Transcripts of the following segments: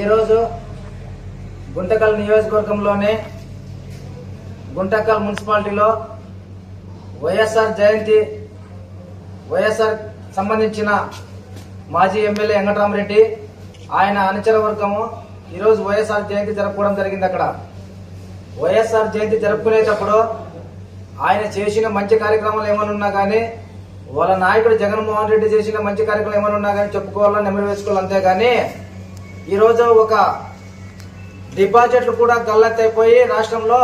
ఈరోజు గుంటకల్ నియోజకవర్గంలోని గుంటకల్ మున్సిపాలిటీలో వైఎస్ఆర్ జయంతి వైఎస్ఆర్ సంబంధించిన మాజీ ఎమ్మెల్యే వెంకటరామరెడ్డి ఆయన అనుచర వర్గము ఈరోజు వైఎస్ఆర్ జయంతి జరుపుకోవడం జరిగింది అక్కడ. వైఎస్ఆర్ జయంతి జరుపుకునేటప్పుడు ఆయన చేసిన మంచి కార్యక్రమాలు ఏమైనా ఉన్నా కానీ వాళ్ళ నాయకుడు జగన్మోహన్ రెడ్డి చేసిన మంచి కార్యక్రమాలు ఏమైనా ఉన్నా కానీ చెప్పుకోవాలని నెమ్మది వేసుకోవాలి అంతేగాని ఈరోజు ఒక డిపాజిట్లు కూడా గల్లెత్తైపోయి రాష్ట్రంలో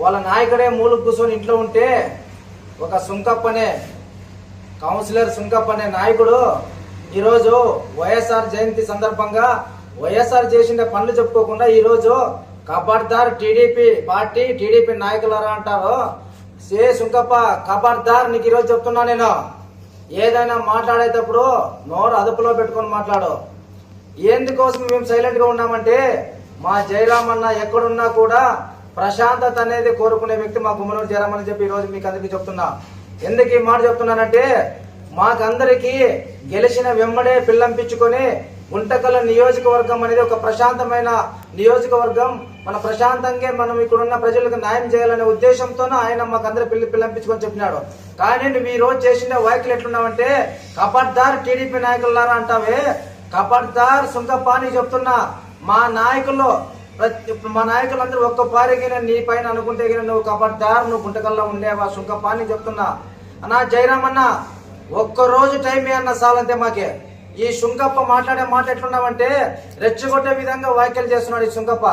వాళ్ళ నాయకుడే మూలు కూర్చొని ఇంట్లో ఉంటే ఒక సుంకప్ప అనే కౌన్సిలర్ సుంకప్ప అనే నాయకుడు ఈరోజు వైఎస్ఆర్ జయంతి సందర్భంగా వైఎస్ఆర్ చేసిన పనులు చెప్పుకోకుండా ఈరోజు కబర్దార్ టీడీపీ పార్టీ టీడీపీ నాయకులరా అంటారు. సే సుంకప్ప కబర్దార్ నీకు ఈరోజు చెప్తున్నా నేను. ఏదైనా మాట్లాడేటప్పుడు నోరు అదుపులో పెట్టుకొని మాట్లాడు. ఎందుకోసం మేము సైలెంట్గా ఉన్నామంటే మా జయరామన్న ఎక్కడున్నా కూడా ప్రశాంతత అనేది కోరుకునే వ్యక్తి మా గుమ్మలూరు జయరామ్ అని చెప్పి ఈ రోజు మీకు అందరికీ చెప్తున్నా. ఎందుకు ఈ మాట చెప్తున్నానంటే మాకందరికి గెలిచిన వెంబడే పిల్లంపించుకొని గుంటకల నియోజకవర్గం అనేది ఒక ప్రశాంతమైన నియోజకవర్గం. మన ప్రశాంతంగా మనం ఇక్కడున్న ప్రజలకు న్యాయం చేయాలనే ఉద్దేశంతోనే ఆయన మాకందరి పిల్లి పిల్లంపించుకొని చెప్పినాడు. కానీ నువ్వు ఈ రోజు చేసిన వ్యాఖ్యలు ఎట్లున్నావంటే కపర్దార్ టీడీపీ నాయకులారా అంటావే? కబడ్దార్ సుంకపాని చెప్తున్నా మా నాయకుల్లో ప్రతి మా నాయకులందరూ ఒక్క పారిగిన నీ పైన అనుకుంటే గిన నువ్వు కబడ్దార్ నువ్వు గుంటకల్లో ఉండేవా? సుంకపాని చెప్తున్నా. అన్నా జయరామ్ అన్న ఒక్క రోజు టైం అన్న సాలంతే మాకే. ఈ శుంకప్ప మాట్లాడే మాట ఎట్లున్నావంటే రెచ్చగొట్టే విధంగా వ్యాఖ్యలు చేస్తున్నాడు ఈ శుంకప్ప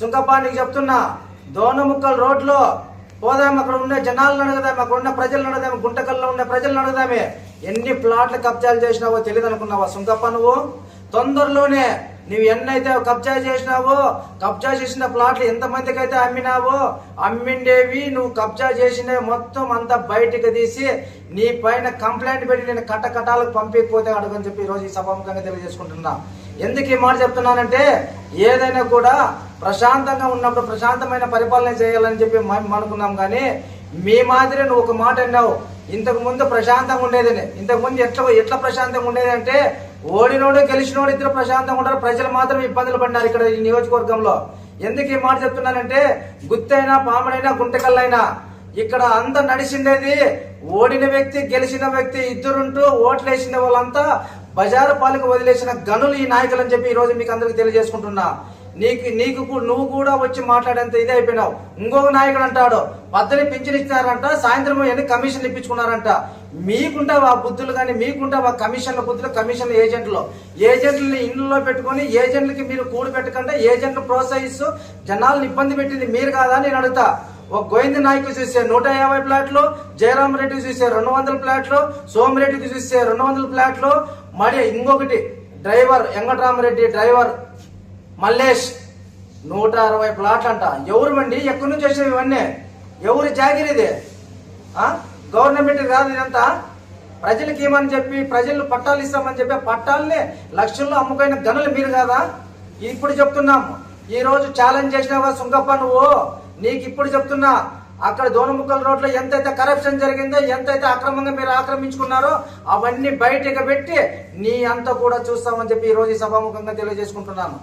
శుంకప్ప నీకు చెప్తున్నా దోనముక్కల్ రోడ్లో పోదాం అక్కడ ఉండే జనాలను అడగదాం అక్కడ ఉన్న ప్రజలను అడగదాం గుంటకల్లో ఉండే ప్రజలను అడగదామే. ఎన్ని ప్లాట్లు కబ్జాలు చేసినావో తెలియదు అనుకున్నావా సుంకప్ప నువ్వు? తొందరలోనే నువ్వు ఎన్నైతే కబ్జా చేసినావో కబ్జా చేసిన ప్లాట్లు ఎంతమందికి అయితే అమ్మినావో అమ్మిండేవి నువ్వు కబ్జా చేసిన మొత్తం అంతా బయటకు తీసి నీ పైన కంప్లైంట్ పెట్టి నేను కట్టకటాలకు పంపించకపోతే అడగని చెప్పి ఈరోజు ఈ సభాముఖంగా తెలియజేసుకుంటున్నా. ఎందుకు ఈ మాట చెప్తున్నానంటే ఏదైనా కూడా ప్రశాంతంగా ఉన్నప్పుడు ప్రశాంతమైన పరిపాలన చేయాలని చెప్పి మనం అనుకున్నాం కానీ మీ మాదిరి నువ్వు ఒక మాట అన్నావు. ఇంతకు ముందు ప్రశాంతంగా ఉండేదని. ఇంతకు ముందు ఎట్లా ఎట్లా ప్రశాంతంగా ఉండేది అంటే ఓడినోడు గెలిచినోడు ఇద్దరు ప్రశాంతంగా ఉంటారు ప్రజలు మాత్రం ఇబ్బందులు పడినారు ఇక్కడ ఈ నియోజకవర్గంలో. ఎందుకు ఈ మాట చెప్తున్నానంటే గుత్తైనా పాముడైనా గుంటకల్లైనా ఇక్కడ అంతా నడిచిండేది ఓడిన వ్యక్తి గెలిచిన వ్యక్తి ఇద్దరుంటూ ఓట్లు వేసిన వాళ్ళంతా బజారు పాలకు వదిలేసిన గనులు ఈ నాయకులు అని చెప్పి ఈ రోజు మీకు అందరికి తెలియజేసుకుంటున్నా. నీకు నీకు నువ్వు కూడా వచ్చి మాట్లాడేంత ఇదే అయిపోయినావు. ఇంకొక నాయకుడు అంటాడు పద్దని పింఛన్ ఇచ్చినారంట సాయంత్రం ఎన్ని కమిషన్లు ఇప్పించుకున్నారంట. మీకుంటావు ఆ బుద్ధులు కానీ మీకుంటావు ఆ కమిషన్ల బుద్ధులు కమిషన్ ఏజెంట్లు. ఏజెంట్లని ఇండ్లలో పెట్టుకొని ఏజెంట్లకి మీరు కూడి పెట్టకుండా ఏజెంట్లు ప్రోత్సహిస్తూ జనాలను ఇబ్బంది పెట్టింది మీరు కాదా నేను అడుగుతా. ఒక గోవింద నాయకు చూస్తే నూట యాభై ప్లాట్లు జయరామ్ రెడ్డికి చూస్తే రెండు వందల ప్లాట్లు సోమిరెడ్డికి చూస్తే రెండు వందల ప్లాట్లు మరి ఇంకొకటి డ్రైవర్ వెంకటరామరెడ్డి డ్రైవర్ మల్లేష్ నూట అరవై ప్లాట్లు అంట ఎవరు మండి? ఎక్కడి నుంచి వచ్చినవి ఇవన్నీ? ఎవరి జాగిరి ఇది? గవర్నమెంట్ కాదు ఇదంతా. ప్రజలకి ఏమని చెప్పి ప్రజలు పట్టాలు ఇస్తామని చెప్పి పట్టాలని లక్షల్లో అమ్ముకైన గనులు మీరు కదా? ఇప్పుడు చెప్తున్నాం. ఈ రోజు ఛాలెంజ్ చేసినావా సుంకప్ప నువ్వు. నీకు ఇప్పుడు చెప్తున్నా. అక్కడ దోనముక్కల రోడ్లో ఎంతైతే కరప్షన్ జరిగిందో ఎంతైతే అక్రమంగా మీరు ఆక్రమించుకున్నారో అవన్నీ బయటకు పెట్టి నీ అంతా కూడా చూస్తామని చెప్పి ఈ రోజు సభాముఖంగా తెలియజేసుకుంటున్నాను.